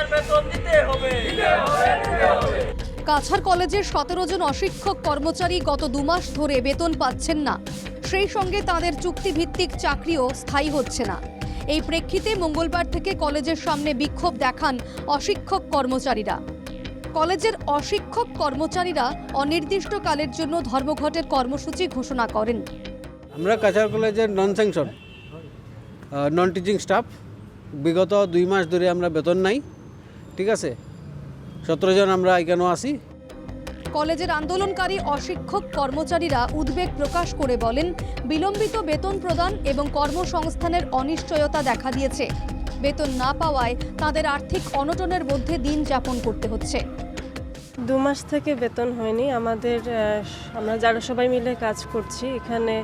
আমাদের বেতন দিতে হবে। কাছাড় কলেজের সতেরো জন অশিক্ষক কর্মচারী গত দুমাস ধরে বেতন পাচ্ছেন না। সেই সঙ্গে তাদের চুক্তিভিত্তিক চাকরিও স্থায়ী হচ্ছে না। এই প্রেক্ষিতে মঙ্গলবার থেকে কলেজের সামনে বিক্ষোভ দেখান অশিক্ষক কর্মচারীরা। কলেজের অশিক্ষক কর্মচারীরা অনির্দিষ্টকালের জন্য ধর্মঘটের কর্মসূচি ঘোষণা করেন। আমরা কাছাড় কলেজের non sanction non teaching staff বিগত দুই মাস ধরে আমরা বেতন নাই। ঠিক আছে? সতেরো জন আমরা এখানেও আসি কলেজের আন্দোলনকারী অশিক্ষক কর্মচারীরা উদ্বেগ প্রকাশ করে বলেন বিলম্বিত বেতন প্রদান এবং কর্মসংস্থানের অনিশ্চয়তা দেখা দিয়েছে। বেতন না পাওয়ায় তাদের আর্থিক অনটনের মধ্যে দিন যাপন করতে হচ্ছে। দু মাস থেকে বেতন হয়নি। আমাদের আমরা যারা সবাই মিলে কাজ করছি এখানে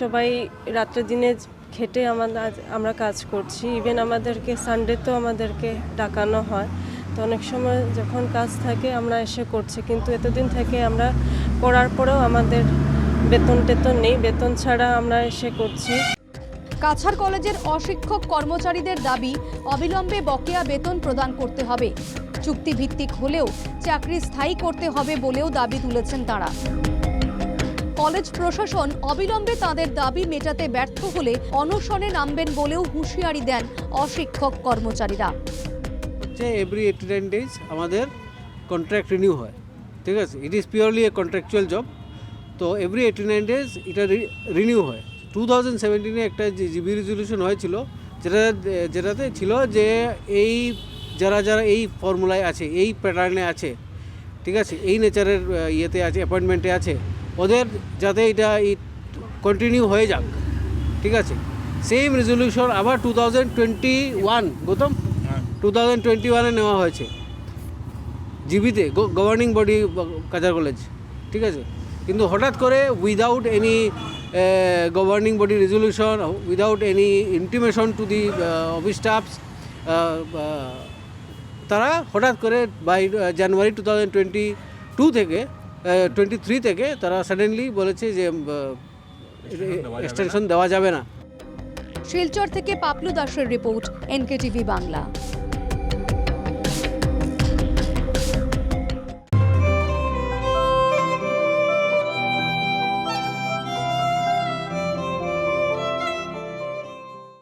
সবাই রাত্রে দিনে খেটে আমাদের আমরা কাজ করছি। ইভেন আমাদেরকে সানডেতেও আমাদেরকে ডাকানো হয়। তো অনেক সময় যখন কাজ থাকে আমরা এসে করছি। কিন্তু এতদিন থেকে আমরা করার পরেও আমাদের বেতন টেতন নেই। বেতন ছাড়া আমরা এসে করছি। কাছাড় কলেজের অশিক্ষক কর্মচারীদের দাবি, অবিলম্বে বকেয়া বেতন প্রদান করতে হবে। চুক্তিভিত্তিক হলেও চাকরি স্থায়ী করতে হবে বলেও দাবি তুলেছেন তারা। কলেজ প্রশাসন অবিলম্বে তাদের দাবি মেটাতে ব্যর্থ হলে অনশনে নামবেন বলেও হুঁশিয়ারি দেন অশিক্ষক কর্মচারীরা। হচ্ছে এভরি এইটি নাইন ডেজ আমাদের কন্ট্রাক্ট রিনিউ হয়, ঠিক আছে? It is purely a contractual job তো এভরি এইটি নাইন ডেজ এটা রিনিউ হয়। টু থাউজেন্ড সেভেন্টিনে একটা জিবি রেজলিউশন হয়েছিল, যেটা, যেটাতে ছিল যে এই, যারা যারা এই ফর্মুলায় আছে, এই প্যাটার্নে আছে, ঠিক আছে? এই নেচারের ইয়েতে আছে অ্যাপয়েন্টমেন্টে আছে ওদের যাতে এটা কন্টিনিউ হয়ে যাক। ঠিক আছে? সেম রেজলিউশন আবার two thousand twenty one Gautam? Two thousand twenty ওয়ানে নেওয়া হয়েছে। জিবিতে গভর্নিং বডি কাজার কলেজ ঠিক আছে? কিন্তু হঠাৎ করে without any governing body resolution without any intimation to the office staffs তারা হঠাৎ করে by January two thousand twenty two থেকে টোয়েন্টি থ্রি থেকে তারা সাডেনলি বলেছে যে এক্সটেনশন দেওয়া যাবে না। শিলচর থেকে পাপলু দাসের রিপোর্ট এনকেটিভি বাংলা।